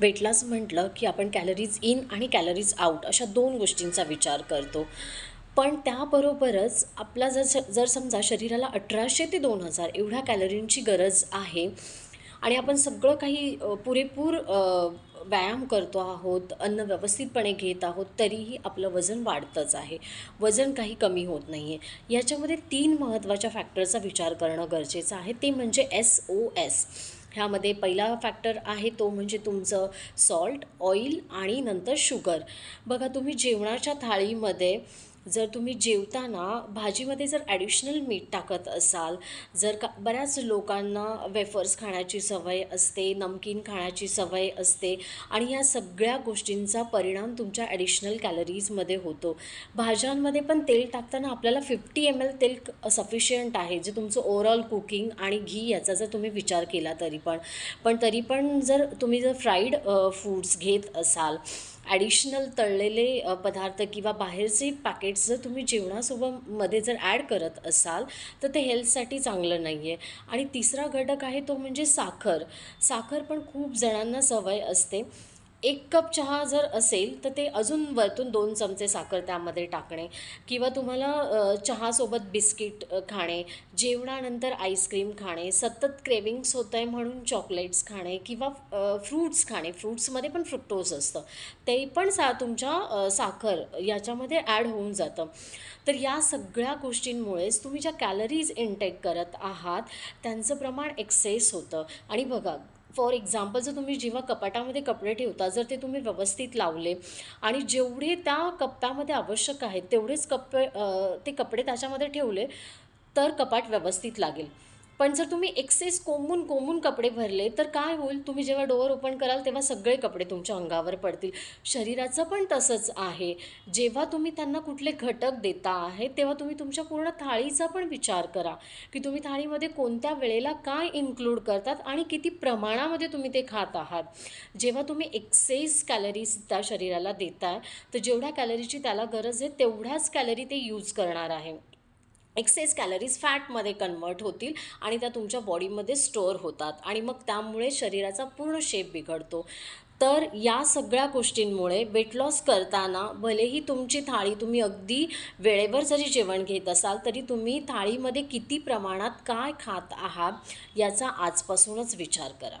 Weight loss म्हटलं की आपण कॅलरीज इन आणि कॅलरीज आउट अशा दोन गोष्टींचा विचार करतो. पण त्याबरोबरच आपला जर जर समजा शरीराला अठराशे ते दोन हजार एवढ्या कॅलरींची गरज आहे आणि आपण सगळं काही पुरेपूर व्यायाम करतो आहोत अन्न व्यवस्थितपणे घेत आहोत तरीही आपलं वजन वाढतंच आहे. वजन काही कमी होत नाही आहे याच्यामध्ये तीन महत्त्वाच्या फॅक्टरचा विचार करणं गरजेचं आहे. ते म्हणजे एस ओ एस ह्यामध्ये पहिला फॅक्टर आहे तो म्हणजे तुमचं सॉल्ट ऑइल आणि नंतर शुगर बघा तुम्ही जेवणाच्या थाळीमध्ये जर तुम्ही जेवताना भाजीमध्ये जर ॲडिशनल मीठ टाकत असाल जर का बऱ्याच लोकांना वेफर्स खाण्याची सवय असते नमकीन खाण्याची सवय असते आणि या सगळ्या गोष्टींचा परिणाम तुमच्या ॲडिशनल कॅलरीजमध्ये होतो. भाज्यांमध्ये पण तेल टाकताना आपल्याला फिफ्टी एम एल तेल सफिशियंट आहे जे तुमचं ओव्हरऑल कुकिंग आणि घी याचा जर तुम्ही विचार केला तरी पण. पण तरी पण जर तुम्ही जर फ्राईड फूड्स घेत असाल ॲडिशनल तळलेले पदार्थ किंवा बाहेरचे पॅकेट पॅकेट्स जर तुम्ही जेवणासोबत मध्ये जर ॲड करत असाल तर ते हेल्थसाठी चांगलं नाही आहे आणि तिसरा घटक आहे तो म्हणजे साखर. साखर पण खूप जणांना सवय असते. एक कप चहा जर असेल तर ते अजून वरतून दोन चमचे साखर त्यामध्ये टाकणे. किंवा तुम्हाला चहासोबत बिस्किट खाणे जेवणानंतर आईस्क्रीम खाणे सतत क्रेविंग्स होत आहे म्हणून चॉकलेट्स खाणे किंवा फ्रूट्स खाणे. फ्रूट्समध्ये पण फ्रुक्टोज असतं. ते पण सा तुमच्या साखर याच्यामध्ये ॲड होऊन जातं. तर या सगळ्या गोष्टींमुळेच तुम्ही ज्या कॅलरीज इनटेक करत आहात त्यांचं प्रमाण एक्सेस होतं. आणि बघा फॉर एक्झाम्पल जर तुम्ही जेव्हा कपाटामध्ये कपडे ठेवता जर ते तुम्ही व्यवस्थित लावले आणि जेवढे त्या कप्प्यामध्ये आवश्यक आहेत तेवढेच कप्पे ते कपडे त्याच्यामध्ये ठेवले तर कपाट व्यवस्थित लागेल. पण जर तुम्ही एक्सेस कोंबून कोंबून कपडे भरले तर काय होईल? तुम्ही जेव्हा डोअर ओपन कराल तेव्हा सगळे कपडे तुमच्या अंगावर पडतील. शरीराचं पण तसंच आहे. जेव्हा तुम्ही त्यांना कुठले घटक देता आहे तेव्हा तुम्ही तुमच्या पूर्ण थाळीचा पण विचार करा. की तुम्ही थाळीमध्ये कोणत्या वेळेला काय इन्क्लूड करतात आणि किती प्रमाणामध्ये तुम्ही ते खात आहात. जेव्हा तुम्ही एक्सेस कॅलरीज त्या शरीराला देताय तर जेवढ्या कॅलरीची त्याला गरज आहे तेवढ्याच कॅलरी ते यूज करणार आहे. एक्सेस कॅलरीज फॅटमध्ये कन्वर्ट होतील आणि त्या तुमच्या बॉडीमध्ये स्टोअर होतात आणि मग त्यामुळे शरीराचा पूर्ण शेप बिघडतो. तर या सगळ्या गोष्टींमुळे वेट लॉस करताना भलेही तुमची थाळी तुम्ही अगदी वेळेवर जरी जेवण घेत असाल तरी तुम्ही थाळीमध्ये किती प्रमाणात काय खात आहात याचा आजपासूनच विचार करा.